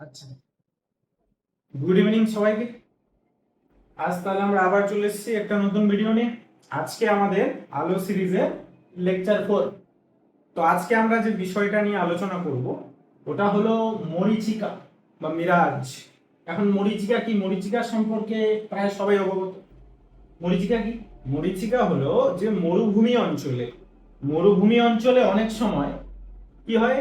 আচ্ছা। Good evening সবাইকে। আজ তাহলে আমরা আবার চলে এসেছি একটা নতুন ভিডিও নিয়ে। আজকে আমাদের আলো সিরিজের লেকচার ফোর তো আজকে আমরা যে বিষয়টা নিয়ে আলোচনা করব, ওটা হলো মরিচিকা বা মিরাজ। এখন মরিচিকা কি? মরিচিকা সম্পর্কে প্রায় সবাই অবগত। মরিচিকা কি? মরিচিকা হলো যে মরুভূমি অঞ্চলে। মরুভূমি অঞ্চলে অনেক সময় কি হয়?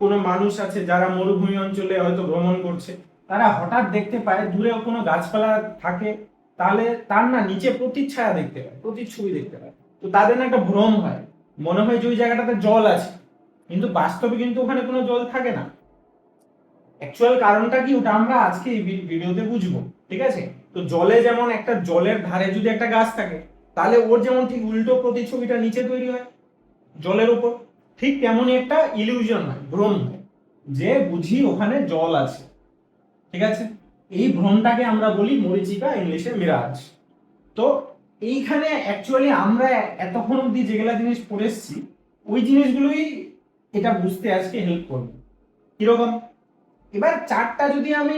কোনো মানুষ আছে যারা মরুভূমি অঞ্চলে হয়তো ভ্রমণ করছে, তারা হঠাৎ দেখতে পায় দূরে কোনো গাছপালা থাকে, তাহলে তার না নিচে প্রতিচ্ছায়া দেখতে পায়, প্রতিচ্ছবি দেখতে পায়। তো তাদের না একটা ভ্রম হয়, মনে হয় যে ওই জায়গাটাতে জল আছে, কিন্তু বাস্তবে কিন্তু ওখানে কোনো জল থাকে না। অ্যাকচুয়াল কারণটা কি ওটা আমরা আজকে এই ভিডিওতে বুঝব, ঠিক আছে? তো জলে যেমন একটা জলের ধারে যদি একটা গাছ থাকে, তাহলে ওর যেমন ঠিক উল্টো প্রতিছবিটা নিচে তৈরি হয়, জলের উপর ঠিক তেমনই একটা ইলিউশন হয়, ভ্রম হয়। যে বুঝি ওখানে জল আছে। ঠিক আছে? এই ভ্রমটাকে আমরা বলি মরিচিকা, ইংলিশে মিরাজ তো এইখানে অ্যাকচুয়ালি আমরা এতক্ষণ অব্দি যেগুলা জিনিস পড়ে এসেছি, ওই জিনিসগুলোই এটা বুঝতে আজকে হেল্প করবে। কীরকম? এবার চারটা যদি আমি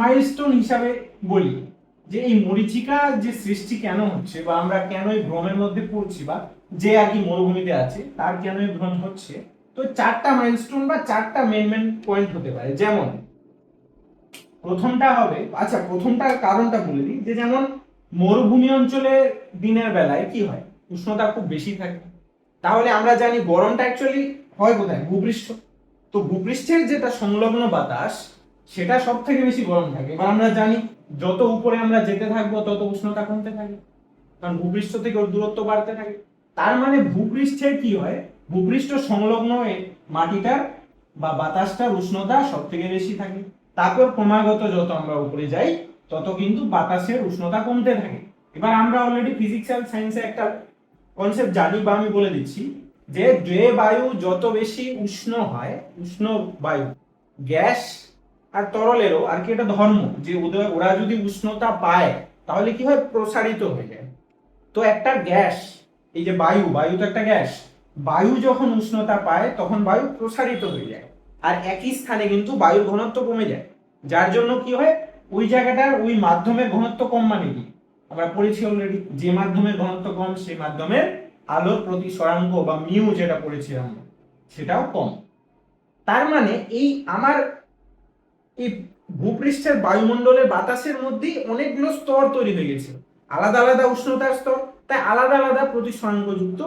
মাইলস্টোন হিসাবে বলি, যে এই মরিচিকা যে সৃষ্টি কেন হচ্ছে বা আমরা কেন এই ভ্রমের মধ্যে পড়ছি বা যে আর কি মরুভূমিতে আছে, তার কেন এই ভ্রম হচ্ছে? তো চারটা মাইলস্টোন বা চারটা মেন মেন পয়েন্ট হতে পারে। যেমন, প্রথমটা হবে আচ্ছা প্রথমটার কারণটা বলে দিই যে যেমন মরুভূমি অঞ্চলে দিনের বেলায় কি হয়? উষ্ণতা খুব বেশি থাকে। তাহলে আমরা জানি গরমটা অ্যাকচুয়ালি হয় কোথায়? ভূপৃষ্ঠ। তো ভূপৃষ্ঠের যেটা সংলগ্ন বাতাস, সেটা সব থেকে বেশি গরম থাকে। এবার আমরা জানি যত উপরে আমরা যেতে থাকব, তত উষ্ণতা কমতে থাকে। কারণ ভূপৃষ্ঠ থেকে ওর দূরত্ব বাড়তে থাকে। তার মানে ভূপৃষ্ঠের কি হয়? ভূপৃষ্ঠ সংলগ্ন মাটিটার বা বাতাসটার উষ্ণতা সব থেকে বেশি থাকে। তারপর ক্রমাগত যত আমরা উপরে যাই, তত কিন্তু বাতাসের উষ্ণতা কমতে থাকে। এবার আমরা অলরেডি ফিজিক্যাল সায়েন্সে একটা কনসেপ্ট জানি বা আমি বলে দিচ্ছি যে যে বায়ু যত বেশি উষ্ণ হয়, উষ্ণ বায়ু, গ্যাস আর তরলেরও, আর কি এটা ধর্ম, যে ওদের, ওরা যদি উষ্ণতা পায়, তাহলে কি হয়? প্রসারিত হয়ে যায়। তো একটা গ্যাস এই যে বায়ু বায়ু তো একটা গ্যাস। বায়ু যখন উষ্ণতা পায় তখন বায়ু প্রসারিত হয়ে যায়। আর একই স্থানে কিন্তু বায়ুর ঘনত্ব কমে যায়। যার জন্য কি হয়? ওই জায়গাটার ওই মাধ্যমের ঘনত্ব কম মানে কি? আমরা পড়েছি অলরেডি যে মাধ্যমের ঘনত্ব কম সেই মাধ্যমের আলোর প্রতি সরাঙ্ক বা মিউ যেটা পড়েছিলাম আমরা, সেটাও কম। তার মানে এই আমার এই ভূপৃষ্ঠের বায়ুমণ্ডলের বাতাসের মধ্যেই অনেকগুলো স্তর তৈরি হয়ে গেছে। আলাদা আলাদা উষ্ণতার স্তর তাই আলাদা আলাদা প্রতিসরাঙ্কযুক্ত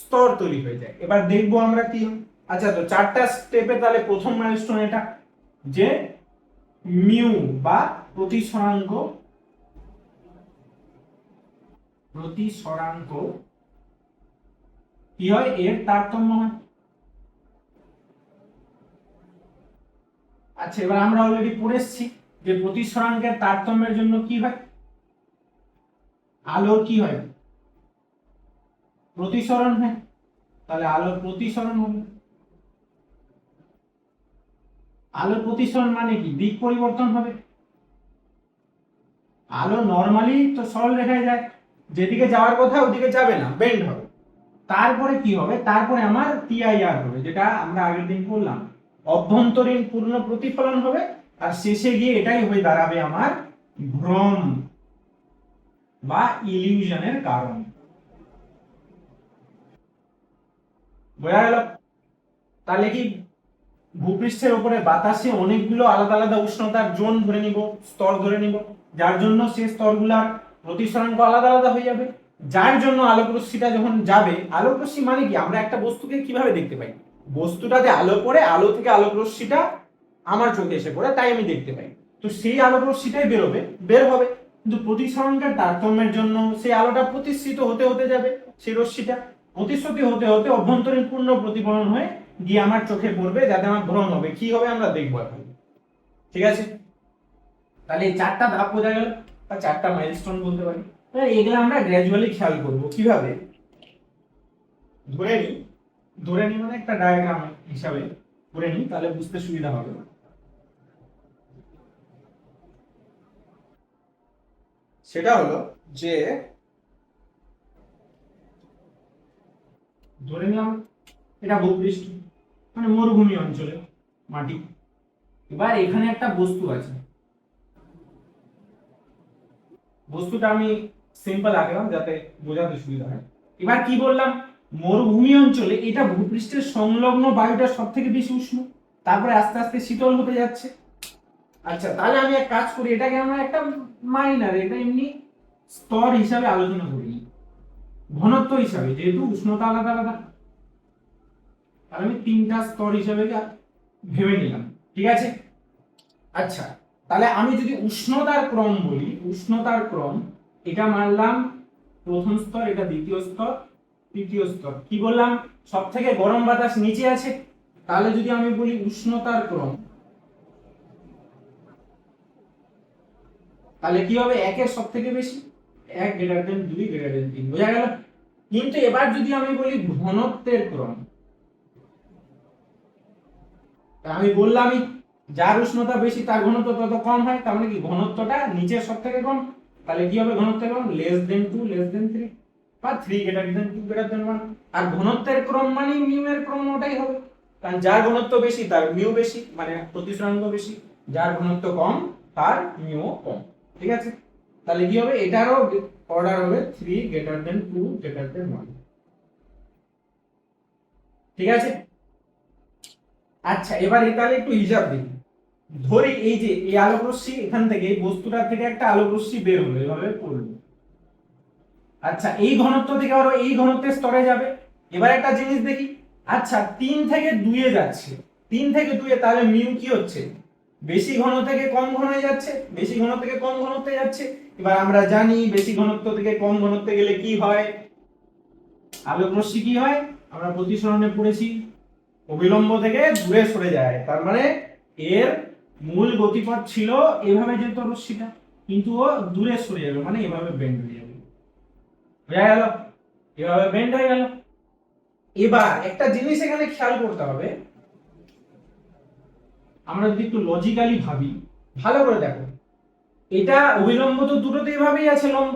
স্তর তৈরি হয়ে যায়। এবার দেখব আমরা কি আচ্ছা তো চারটা স্টেপে তাহলে প্রথম মাইলস্টোন এটা, যে মিউ বা প্রতিসরাঙ্ক প্রতিসরাঙ্ক কি হয়? এর তারতম্য হয়। আচ্ছা এবার আমরা অলরেডি পড়েছি যে প্রতিসরাঙ্কের তারতম্যের জন্য কি হয়? আলোর কি হয়? প্রতিসরণ হয়, তাহলে আলোর প্রতিসরণ হবে আলোর প্রতিসরণ মানে কি? দিক পরিবর্তন হবে। আলো নর্মালি তো সরল রেখায় যায়। যেদিকে যাওয়ার কথা ওদিকে যাবে না বেন্ড হবে। তারপরে কি হবে? তারপরে আমার টিআইআর হবে, যেটা আমরা আগের দিন করলাম অভ্যন্তরীণ পূর্ণ প্রতিফলন হবে, আর শেষে গিয়ে এটাই হয়ে দাঁড়াবে আমার ভ্রম বা ইলিউশনের কারণ। বোঝা গেল তাহলে কি ভূপৃষ্ঠের উপরে বাতাসে অনেকগুলো আলাদা আলাদা উষ্ণতার জোন ধরে নিব, স্তর ধরে নিব, যার জন্য সেই স্তরগুলার প্রতিসরাঙ্ক আলাদা আলাদা হয়ে যাবে। যার জন্য আলোক রশ্মিটা যখন যাবে আলোক রশ্মি মানে কি? আমরা একটা বস্তুকে কীভাবে দেখতে পাই? বস্তুটাতে আলো পড়ে, আলো থেকে আলোক রশ্মিটা আমার চোখে এসে পড়ে, তাই আমি দেখতে পাই। তো সেই আলোক রশ্মিটাই বেরোবে, বের হবে। কিন্তু প্রতিসরণকার তারতম্যের জন্য সেই আলোটা প্রতিষ্ঠিত হতে হতে যাবে, সেই রশ্মিটা। প্রতিশ্রুতি হতে হতে অভ্যন্তরীণ পূর্ণ প্রতিফলন হয়ে গিয়ে আমার চোখে পড়বে, যাতে আমার ভ্রম হবে। কি হবে আমরা দেখব এখন। ঠিক আছে? তাহলে চারটা ধাপ বোঝা গেল। বা চারটা মাইলস্টোন বলতে পারি। এবার এগুলো আমরা গ্র্যাজুয়ালি খেয়াল করব। কীভাবে? ধরে নিই ধরে নিই মানে একটা ডায়াগ্রাম হিসাবে করে নিই তাহলে বুঝতে সুবিধা হবে। সেটা হলো যে ধরে নিলাম, এটা ভূপৃষ্ঠ মানে মরুভূমি অঞ্চলে মাটি। এবার এখানে একটা বস্তু আছে। বস্তুটা আমি সিম্পল আঁকলাম যাতে বোঝাতে সুবিধা হয়। এবার কি বললাম? মরুভূমি অঞ্চলে এটা ভূপৃষ্ঠের সংলগ্ন বায়ুটা সব থেকে বেশি উষ্ণ। তারপরে আস্তে আস্তে শীতল হতে যাচ্ছে। আচ্ছা তাহলে আমি এক কাজ করি, এটাকে আমরা একটা মাইনার এটা এমনি স্তর হিসাবে আলোচনা করি। ঘনত্ব হিসাবে, যেহেতু উষ্ণতা আলাদা আলাদা, তাহলে আমি তিনটা স্তর হিসাবে ভেবে নিলাম, ঠিক আছে? আচ্ছা তাহলে আমি যদি উষ্ণতার ক্রম বলি, উষ্ণতার ক্রম, এটা মানলাম প্রথম স্তর, এটা দ্বিতীয় স্তর, তৃতীয় স্তর, কি বললাম? সব থেকে গরম বাতাস নিচে আছে, তাহলে যদি আমি বলি উষ্ণতার ক্রম, তাহলে কি হবে? একের সব থেকে বেশি? এক গ্রেটার দেন দুই গ্রেটার দেন তিন। বোঝা গেল? কিন্তু এবার যদি আমি বলি ঘনত্বের ক্রম আমি বললামই, যার উষ্ণতা বেশি তার ঘনত্ব তত কম হয়, তার মানে কি ঘনত্বটা নিচের সব থেকে কম? তাহলে কি হবে less than two less than three বা three greater than two greater than one আর ঘনত্বের ক্রম মানে মিউ ক্রম ওটাই হবে। কারণ যার ঘনত্ব বেশি, তার মিউ বেশি মানে প্রতিসরাঙ্ক বেশি, যার ঘনত্ব কম, তার মিউ কম। ঠিক আছে? তাহলে কি হবে? এটারও অর্ডার হবে three greater than two greater than one ঠিক আছে? আচ্ছা এবার তাহলে একটু হিসাব দিই। ধরি এই যে, এই আলোক রশ্মি এখান থেকে বস্তুটার থেকে একটা আলোক রশ্মি বের হলো, এভাবে পড়ল। আচ্ছা এই ঘনত্ব থেকে আরও এই ঘনত্বের স্তরে যাবে। এবার একটা জিনিস দেখি। আচ্ছা তিন থেকে দুইয়ে যাচ্ছে। তিন থেকে দুইয়ে, তাহলে মিউ কি হচ্ছে? বেশি ঘন থেকে কম ঘনে যাচ্ছে, বেশি ঘন থেকে কম ঘনত্বে যাচ্ছে। এবার আমরা জানি বেশি ঘনত্ব থেকে কম ঘনত্বে গেলে কি হয়? আলোক রশ্মি কি হয়? আমরা প্রতিসরণে পড়েছি, অবিলম্ব থেকে দূরে সরে যায়। তার মানে এর মূল গতিপথ ছিল এভাবে যেত রশ্মিটা, কিন্তু ও দূরে সরে যাবে মানে এভাবে বেন্ড হয়ে যাবে। বোঝা গেল? এভাবে বেন্ড হয়ে গেল। এবার একটা জিনিস এখানে খেয়াল করতে হবে আমরা যদি একটু লজিক্যালি ভাবি, ভালো করে দেখো। এটা অবিলম্ব তো দুটোতে এভাবেই আছে লম্ব।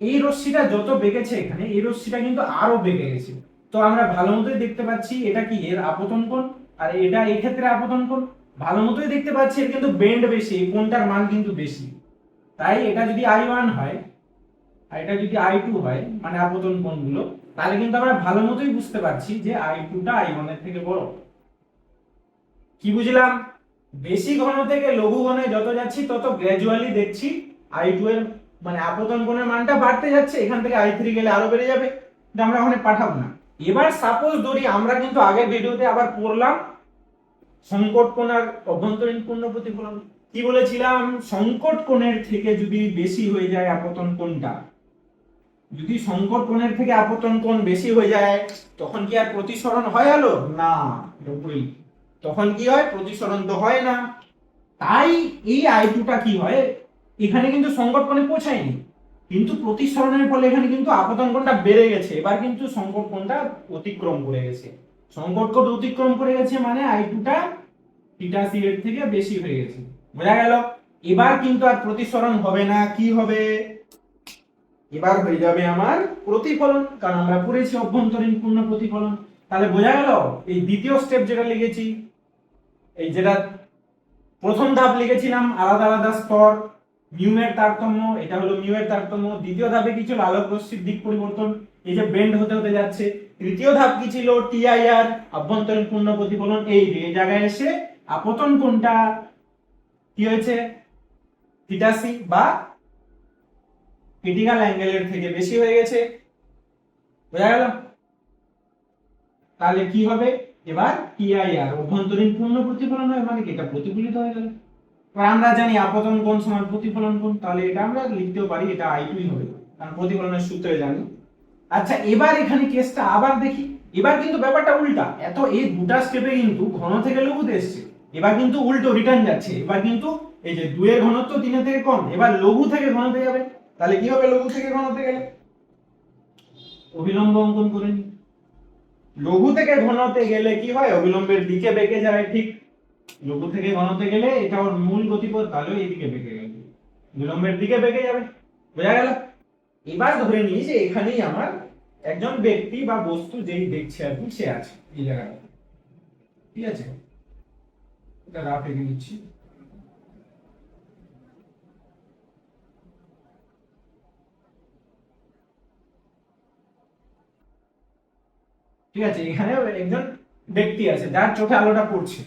এই রশ্মিটা যত বেঁকেছে এখানে, এই রশ্মিটা কিন্তু আরও বেঁকে গেছে। তো আমরা ভালো মতোই দেখতে পাচ্ছি এটা কি এর আপতন কোণ? আর এটা এই ক্ষেত্রে আপতন কোণ? ভালো মতোই দেখতে পাচ্ছি এর কিন্তু বেন্ড বেশি, এই কোণটার মান কিন্তু বেশি। তাই এটা যদি আই ওয়ান হয়, আর এটা যদি আই টু হয় মানে আপতন কোণগুলো, তাহলে কিন্তু আমরা ভালো মতোই বুঝতে পারছি যে আই টুটা আই ওয়ানের থেকে বড়। কি বুঝলাম? বেশি ঘন থেকে লঘু ঘনে যত যাচ্ছি, তত গ্র্যাজুয়ালি দেখছি আই টু এর মানে আপতন কোণের মানটা বাড়তে যাচ্ছে, এখান থেকে আই থ্রি গেলে আরও বেড়ে যাবে আমরা ওখানে পাঠাবো না। এবার সাপোজ ধরি আমরা কিন্তু আগের ভিডিওতে আবার পড়লাম সংকট কোণ আর অভ্যন্তরীণ পূর্ণ প্রতিফলন। কি বলেছিলাম? সংকট কোণের থেকে যদি বেশি হয়ে যায় আপতন কোণটা, যদি সংকট কোণের থেকে আপতন কোণ বেশি হয়ে যায়, তখন কি আর প্রতিসরণ হয় আলো? না এটা। তখন কি হয়? প্রতিসরণ তো হয় না। তাই এই আই টুটা কি হয়? এখানে কিন্তু সংকট কোণে পৌঁছায়নি। কিন্তু প্রতিসরণের ফলে এখানে কিন্তু আপতন বেড়ে গেছে। এবার কিন্তু সংকট অতিক্রম করে গেছে। সংকট কোণ অতিক্রম করে গেছে মানে আই টুটা থিটা সি এর থেকে বেশি হয়ে গেছে। বোঝা গেল? এবার কিন্তু আর প্রতিসরণ হবে না। কি হবে? এবার হয়ে যাবে আমার প্রতিফলন। কারণ আমরা পড়েছি অভ্যন্তরীণ পূর্ণ প্রতিফলন। তাহলে বোঝা গেল? এই দ্বিতীয় স্টেপ যেটা লিখেছি এই যেটা প্রথম ধাপ লিখেছিলাম, আলাদা আলাদা স্তর মিউ এর তারতম্য, এটা হলো মিউ এর তারতম্য। দ্বিতীয় ধাপে কি ছিল? আলোক রশ্মির দিক পরিবর্তন। এই যে বেন্ড হতে হতে যাচ্ছে। তৃতীয় ধাপ কি ছিল? টিআইআর অভ্যন্তরীণ পূর্ণ প্রতিফলন এই যে জায়গায় এসে আপতন কোণটা কি হয়েছে? থিটা সি বা ক্রিটিক্যাল অ্যাঙ্গেলের থেকে বেশি হয়ে গেছে। বোঝা গেল? তাহলে কি হবে? এবার টিআইআর অভ্যন্তরীণ পূর্ণ প্রতিফলন হয় মানে কি? এটা প্রতিফলিত হয়ে গেল। এবার আমরা জানি আপতন কোণ সমান প্রতিফলন কোণ, তাহলে এটা আমরা লিখতেও পারি, এটা আই হবে, কারণ প্রতিফলনের সূত্রে জানি। আচ্ছা এবার এখানে কেসটা আবার দেখি। এবার কিন্তু ব্যাপারটা উল্টা। এত এই দুটা স্টেপে কিন্তু ঘন থেকে লঘুতে এসছে। এবার কিন্তু উল্টো রিটার্ন যাচ্ছে। এবার কিন্তু এই যে দুয়ের ঘনত্ব তিনের থেকে কম, এবার লঘু থেকে ঘনতে যাবে। তাহলে কি হবে লঘু থেকে ঘনতে গেলে? অবিলম্ব অঙ্কন করে নি। লঘু থেকে ঘনতে গেলে কি হয়? অবিলম্বের দিকে বেঁকে যায়, ঠিক? লঘু থেকে ঘনতে গেলে এটা ওর মূল গতিপথ, তাহলে এইদিকে বেঁকে গেল। বিলম্বের দিকে বেঁকে যাবে। বোঝা গেল? এবার ধরে নিই যে এখানেই আমার একজন ব্যক্তি বা বস্তু যেই দেখছে আর কি, সে আছে এই জায়গাটা ঠিক আছে? এটা রাফ এঁকে নিচ্ছি ঠিক আছে? এখানে একজন ব্যক্তি আছে, যার চোখে আলোটা পড়ছে।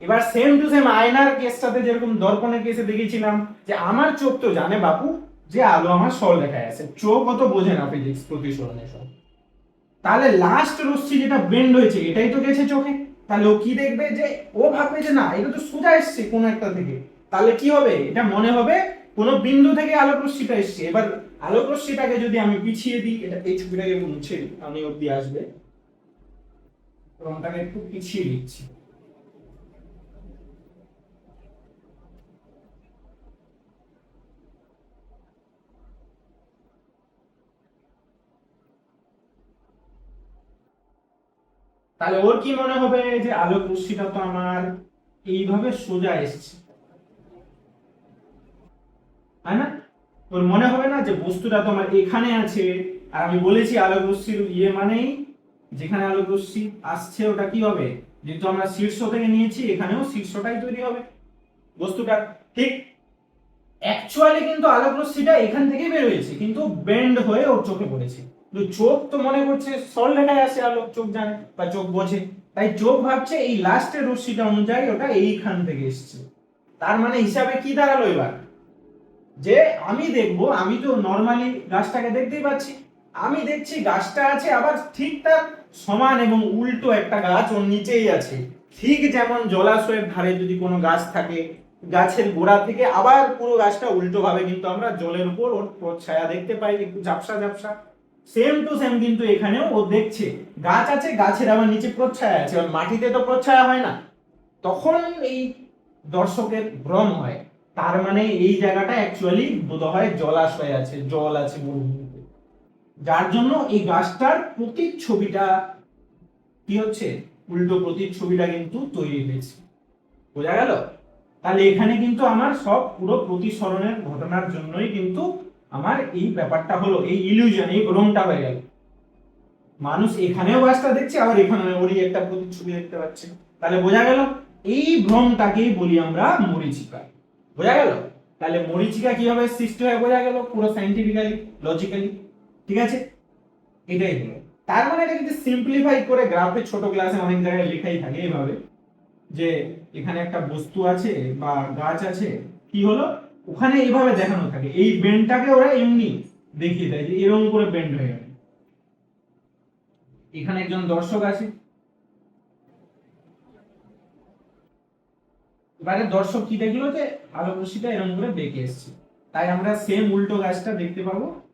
এবার সেম টু সেম আয়নার কেসটাতে যেরকম দর্পণের কেসে দেখেছিলাম, যে আমার চোখ তো জানে বাপু, যে আলো আমার সল দেখায় আছে। চোখ অত বোঝে না ফিজিক্স প্রতিসরণে সব। তাহলে লাস্ট রশ্মি যেটা বেন্ড হয়েছে, এটাই তো গেছে চোখে। তাহলে ও কি দেখবে যে ও ভাববে যে না, এটা তো সোজা এসছে কোন একটা থেকে। তাহলে কি হবে? এটা মনে হবে কোনো বিন্দু থেকে আলোক রশ্মিটা এসছে। এবার আলোক রশ্মিটাকে যদি আমি পিছিয়ে দিই, এটা এই ছবিটাকে মুছে, আমি অব্দি আসবে। রংটাকে একটু পিছিয়ে দিচ্ছি। তাহলে ওর কি মনে হবে যে আলোক রশ্মিটা তো আমার এইভাবে সোজা এসছে? তাই না? তোর মনে হবে না যে বস্তুটা তো আমার এখানে আছে, আর আমি বলেছি আলোক রশ্মির ইয়ে মানেই যেখানে আলোক রশ্মি আসছে, ওটা কি হবে? যেহেতু আমরা শীর্ষ থেকে নিয়েছি, এখানেও শীর্ষটাই তৈরি হবে। বস্তুটা ঠিক অ্যাকচুয়ালি কিন্তু আলোক রশ্মিটা এখান থেকে বের হয়েছে, কিন্তু বেন্ড হয়ে ওর চোখে পড়েছে। কিন্তু চোখ তো মনে করছে সল লেখায় আসে আলো চোখ জানে বা চোখ বোঝে। তাই চোখ ভাবছে এই লাস্টের রশ্মিটা অনুযায়ী ওটা এইখান থেকে এসছে। তার মানে হিসাবে কি দাঁড়াল এবার? যে আমি দেখব, আমি তো নর্মালি গাছটাকে দেখতেই পাচ্ছি। আমি দেখছি গাছটা আছে, আবার ঠিক তার সমান এবং উল্টো একটা গাছ ওর নিচেই আছে। ঠিক যেমন জলাশয়ের ধারে যদি কোনো গাছ থাকে, গাছের গোড়া থেকে আবার পুরো গাছটা উল্টো ভাবে কিন্তু আমরা জলের উপর ওর ছায়া দেখতে পাই, একটু ঝাপসা ঝাপসা। সেম টু সেম কিন্তু এখানেও ও দেখছে, গাছ আছে, গাছের আবার নিচে প্রচ্ছায়া আছে, আর মাটিতে তো প্রচ্ছায়া হয় না। তখন এই দর্শকের ভ্রম হয়, তার মানে এই জায়গাটা অ্যাকচুয়ালি বোধ হয় জলাশয় আছে, জল আছে মরুভূমিতে যার জন্য এই গাছটার প্রতিচ্ছবিটা কি হচ্ছে? উল্টো প্রতিচ্ছবিটা কিন্তু তৈরি হয়েছে। বোঝা গেল? তাহলে এখানে কিন্তু আমার সব পুরো প্রতিসরণের ঘটনার জন্যই কিন্তু আমার এই ব্যাপারটা হলো, এই ইলিউশন এই ভ্রমটা হয়ে গেল। মানুষ এখানেও গাছটা দেখছে, আবার এখানে ওরই একটা প্রতিচ্ছবি দেখতে পাচ্ছে। তাহলে বোঝা গেল, এই ভ্রমটাকেই বলি আমরা মরিচিকা। বোঝা গেল? তাহলে মরিচিকা কীভাবে সৃষ্টি হয় বোঝা গেল পুরো সাইন্টিফিক্যালি লজিক্যালি ঠিক আছে? এটাই হলো। তার মানে এটা যদি সিম্পলিফাই করে গ্রাফে ছোট ক্লাসে অনেক জায়গায় লেখাই থাকে এইভাবে যে এখানে একটা বস্তু আছে বা গাছ আছে, কি হলো? ওখানে এইভাবে দেখানো থাকে। এই বেন্ডটাকে ওরা এমনি দেখিয়ে দেয় যে এরকম করে বেন্ড হয়ে গেল। এখানে একজন দর্শক আছে। এবারে দর্শক কি দেখল যে আলো রশ্মিটা এরকম করে বেঁকে এসছে। তাই আমরা সেম উল্টো গাছটা দেখতে পাবো।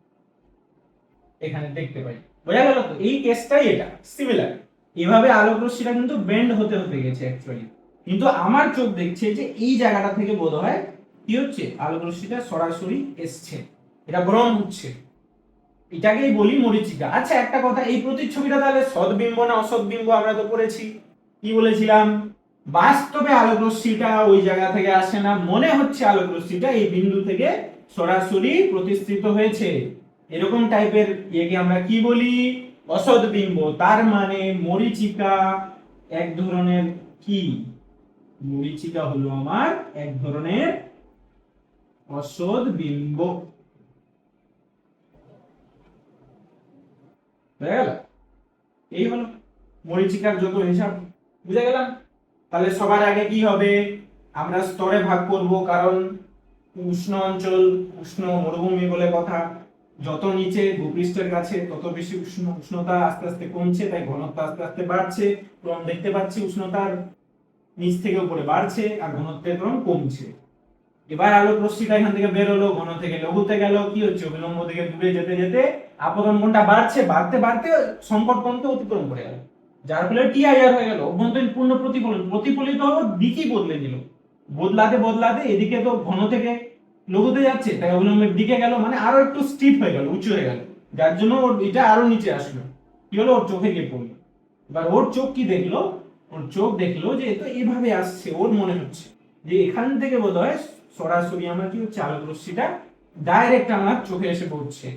এখানে দেখতে পাই। বোঝা গেল তো? এই কেসটাই এটা সিমিলার এভাবে আলোক রশ্মিটা কিন্তু বেন্ড হতে হতে গেছে অ্যাকচুয়ালি কিন্তু আমার চোখ দেখছে যে এই জায়গাটা থেকে বোধ হয় কি হচ্ছে? আলোক রশ্মিটা সরাসরি এসছে। এটা ভ্রম হচ্ছে এটাকেই বলি মরিচিকা। আচ্ছা একটা কথা, এই প্রতিচ্ছবিটা তাহলে সদ্বিম্ব না অসৎবিম্ব আমরা তো পড়েছি? কি বলেছিলাম? বাস্তবে আলোক রশ্মিটা ওই জায়গা থেকে আসে না। মনে হচ্ছে আলোক রশ্মিটা এই বিন্দু থেকে সরাসরি প্রতিষ্ঠিত হয়েছে। এরকম টাইপের ইয়েকে আমরা কি বলি? অসৎ বিম্ব। তার মানে মরিচিকা এক ধরনের কি? মরিচিকা হলো আমার এক ধরনের অসৎ বিম্ব। গেল? এই হলো মরিচিকার যত হিসাব। বুঝা গেলাম তাহলে সবার আগে কি হবে? আমরা স্তরে ভাগ করব, কারণ উষ্ণ অঞ্চল, উষ্ণ মরুভূমি বলে কথা। যত নিচে ভূপৃষ্ঠের কাছে তত বেশি উষ্ণ উষ্ণতা আস্তে আস্তে কমছে, তাই ঘনত্ব আস্তে আস্তে বাড়ছে। ক্রম দেখতে পাচ্ছি উষ্ণতার নিচ থেকে উপরে বাড়ছে আর ঘনত্বের ক্রম কমছে। এবার আলোক রশ্মিটা এখান থেকে বের হলো, ঘন থেকে লঘুতে গেল, কি হচ্ছে? অবিলম্ব থেকে দূরে যেতে যেতে আপতন কোণটা বাড়ছে, বাড়তে বাড়তে সংকট কোণকে অতিক্রম করে গেল। যার ফলে টিআইআর হয়ে গেল। অভ্যন্তরীণ পূর্ণ প্রতিফলন প্রতিফলিত হলো দিকই বদলে দিল বদলাতে বদলাতে এদিকে তো ঘন থেকে লঘুতে যাচ্ছে তাই অবিলম্বের দিকে গেল মানে আরও একটু স্টিপ হয়ে গেল, উঁচু হয়ে গেল। যার জন্য ওর এটা আরও নিচে আসলো। কি হলো? ওর চোখে গিয়ে পড়ল। এবার ওর চোখ কি দেখল? ওর চোখ দেখল যে তো এভাবে আসছে, ওর মনে হচ্ছে। যে এখান থেকে বোধ হয় সরাসরি আমার কি হচ্ছে আলোক রশ্মিটা ডাইরেক্ট আমার চোখে এসে পড়ছে।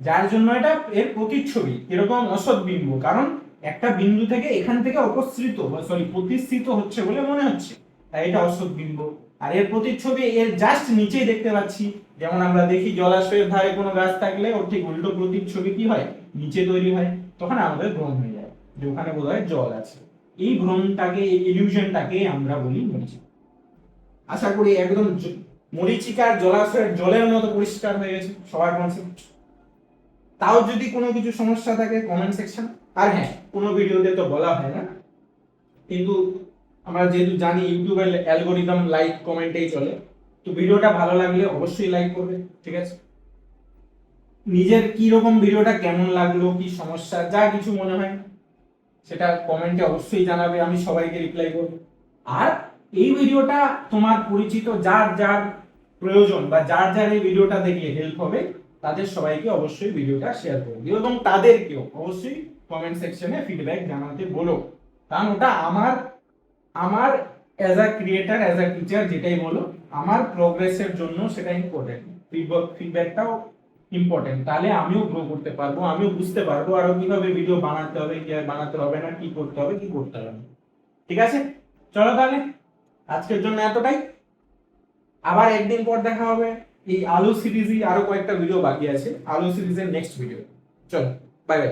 যার জন্য এটা এর প্রতিচ্ছবি, এরকম অসৎ বিম্ব কারণ একটা বিন্দু থেকে এখান থেকে অপসৃত, বা সরি প্রতিষ্ঠিত হচ্ছে বলে মনে হচ্ছে। তাই এটা অসৎ বিম্ব আর এর প্রতিচ্ছবি এর জাস্ট নিচেই দেখতে পাচ্ছি। যেমন আমরা দেখি জলাশয়ের ধারে কোনো গাছ থাকলে ওর ঠিক উল্টো প্রতিচ্ছবি কি হয়? নিচে তৈরি হয়। তখন আমাদের ভ্রম হয়ে যায়, যে ওখানে বোধ হয় জল আছে। এই ভ্রমটাকে, এই ইলিউশনটাকে আমরা বলি মরিচিকা। আশা করি একদম মরিচিকার জলাশয়ের জলের মতো পরিষ্কার হয়ে গেছে সবার কনসেপ্ট তাও যদি কোনো কিছু সমস্যা থাকে কমেন্ট সেকশন আর হ্যাঁ কোনো ভিডিওতে তো বলা হয় না। কিন্তু আমরা যেহেতু জানি ইউটিউবের অ্যালগোরিদম লাইক কমেন্টেই চলে, তো ভিডিওটা ভালো লাগলে অবশ্যই লাইক করবে, ঠিক আছে? নিজের কি রকম ভিডিওটা কেমন লাগল, কি সমস্যা, যা কিছু মনে হয়, সেটা কমেন্টে অবশ্যই জানাবে, আমি সবাইকে রিপ্লাই করব। আর এই ভিডিওটা তোমার পরিচিত যার যার প্রয়োজন বা যার যার এই ভিডিওটা দেখলে হেল্প হবে, তাদের সবাইকে অবশ্যই ভিডিওটা শেয়ার করে দিও এবং তাদেরকেও অবশ্যই কমেন্ট সেকশনে ফিডব্যাক জানাতে বলো। কারণ ওটা আমার আমার as a creator as a teacher যেটাই বলো, আমার প্রোগ্রেসের জন্য সেটা ইম্পর্টেন্ট ফিডব্যাকটাও ইম্পর্টেন্ট তাহলে আমিও গ্রো করতে পারব, আমিও বুঝতে পারব আরও কীভাবে ভিডিও বানাতে হবে, কি বানাতে হবে না, কি করতে হবে, কি করতে হবে ঠিক আছে? চলো তাহলে, আজকের জন্য এতটাই। আবার একদিন পর দেখা হবে। এই আলু সিরিজই আরও কয়েকটা ভিডিও বাকি আছে। আলু সিরিজের নেক্সট ভিডিও চলো বাই বাই